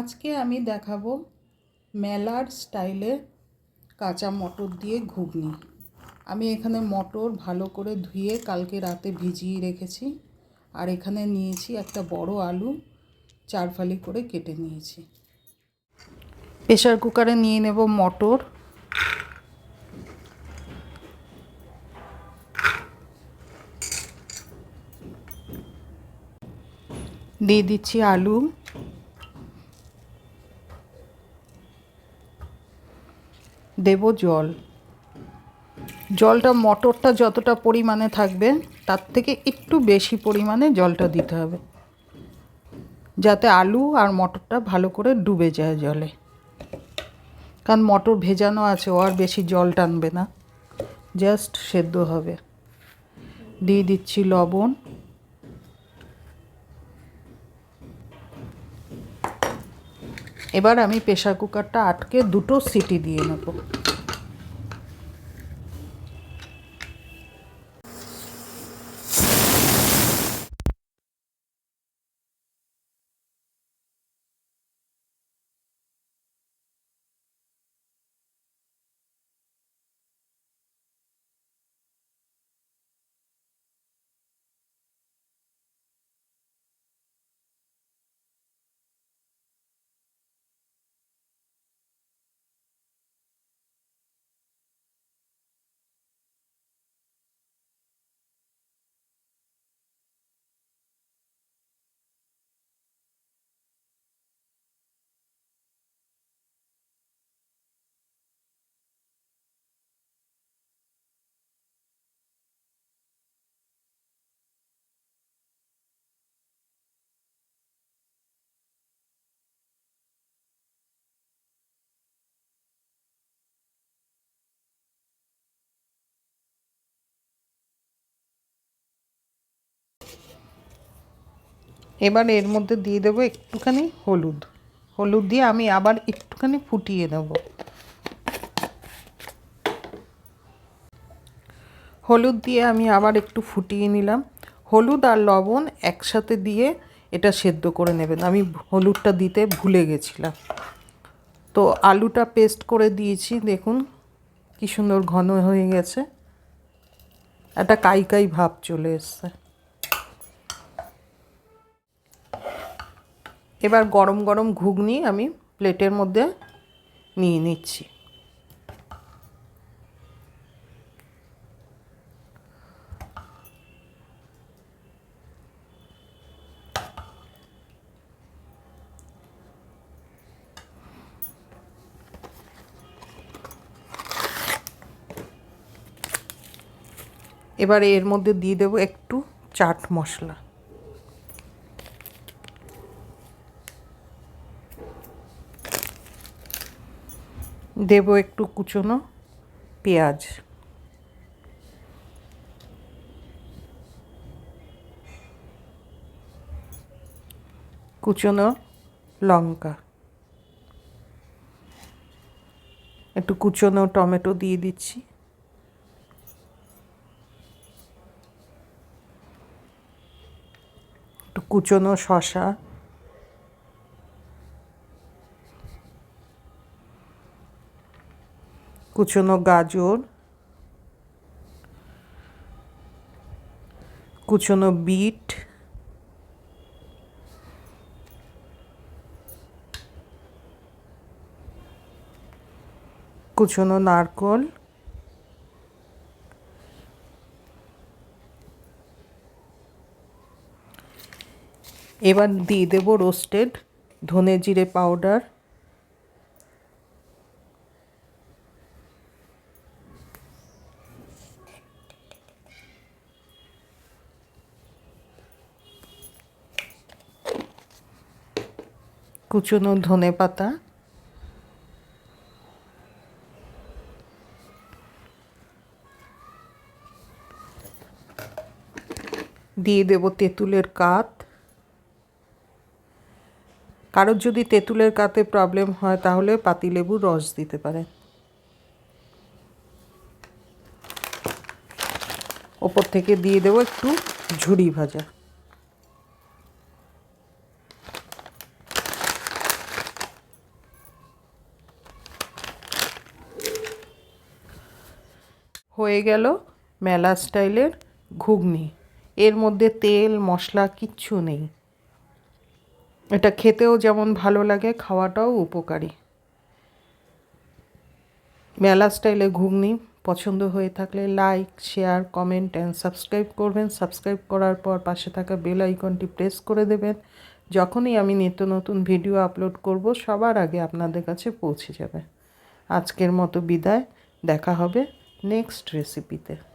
আজকে আমি দেখাবো মেলার স্টাইলে কাঁচা মটর দিয়ে ঘুগনি। আমি এখানে মটর ভালো করে ধুয়ে কালকে রাতে ভিজিয়ে রেখেছি আর এখানে নিয়েছি একটা বড় আলু চার ফালি করে কেটে নিয়েছি। প্রেশার কুকারে নিয়ে নেব মটর। দিয়ে দিচ্ছি আলু। দেব জল। জলটা মটরটা যতটা পরিমাণে থাকবে, তার থেকে একটু বেশি পরিমাণে জলটা দিতে হবে। যাতে আলু আর মটরটা ভালো করে ডুবে যায় জলে। কারণ মটর ভেজানো আছে, ও আর বেশি জল টানবে না। জাস্ট সেদ্ধ হবে। দিয়ে দিচ্ছি লবণ। এবার আমি প্রেশার কুকারটা আটকে দুটো সিটি দিয়ে নেব। এবার এর মধ্যে দিয়ে দেবো একটুখানি হলুদ। হলুদ দিয়ে আমি আবার একটুখানি ফুটিয়ে নেব। হলুদ দিয়ে আমি আবার একটু ফুটিয়ে নিলাম। হলুদ আর লবণ একসাথে দিয়ে এটা সেদ্ধ করে নেবেন। আমি হলুদটা দিতে ভুলে গেছিলাম। তো আলুটা পেস্ট করে দিয়েছি, দেখুন কি সুন্দর ঘন হয়ে গেছে। একটা কাই কাই ভাব চলে এসছে। এবার গরম গরম ঘুগনি আমি প্লেটের মধ্যে নিয়ে নিচ্ছি। এবার এর মধ্যে দিয়ে দেবো একটু চাট মশলা। দেব একটু কুচনো পেঁয়াজ। কুচনো লঙ্কা। একটু কুচনো টমেটো দিয়ে দিচ্ছি। একটু কুচনো শশা কুচনো গাজর কুচনো বিট কুচনো নারকল এবার দিয়ে দেবো রোস্টেড ধনে জিরে পাউডার কুচনো ধনে পাতা। দিয়ে দেব তেঁতুলের কাত। কারোর যদি তেঁতুলের কাতে প্রবলেম হয়, তাহলে পাতিলেবুর রস দিতে পারে ওপর থেকে দিয়ে দেবো একটু ঝুড়ি ভাজা। হয়ে গেল মেলা স্টাইলের ঘুগনি। এর মধ্যে তেল, মশলা কিচ্ছু নেই। এটা খেতেও যেমন ভালো লাগে, খাওয়াটাও উপকারী। মেলা স্টাইলে ঘুগনি পছন্দ হয়ে থাকলে like, share, comment and subscribe করবেন। সাবস্ক্রাইব করার পর পাশে থাকা বেল আইকনটি প্রেস করে দেবেন। যখনই আমি নিত্য নতুন ভিডিও আপলোড করব, সবার আগে আপনাদের কাছে পৌঁছে যাবে। আজকের মতো বিদায়। দেখা হবে নেক্সট রেসিপিতে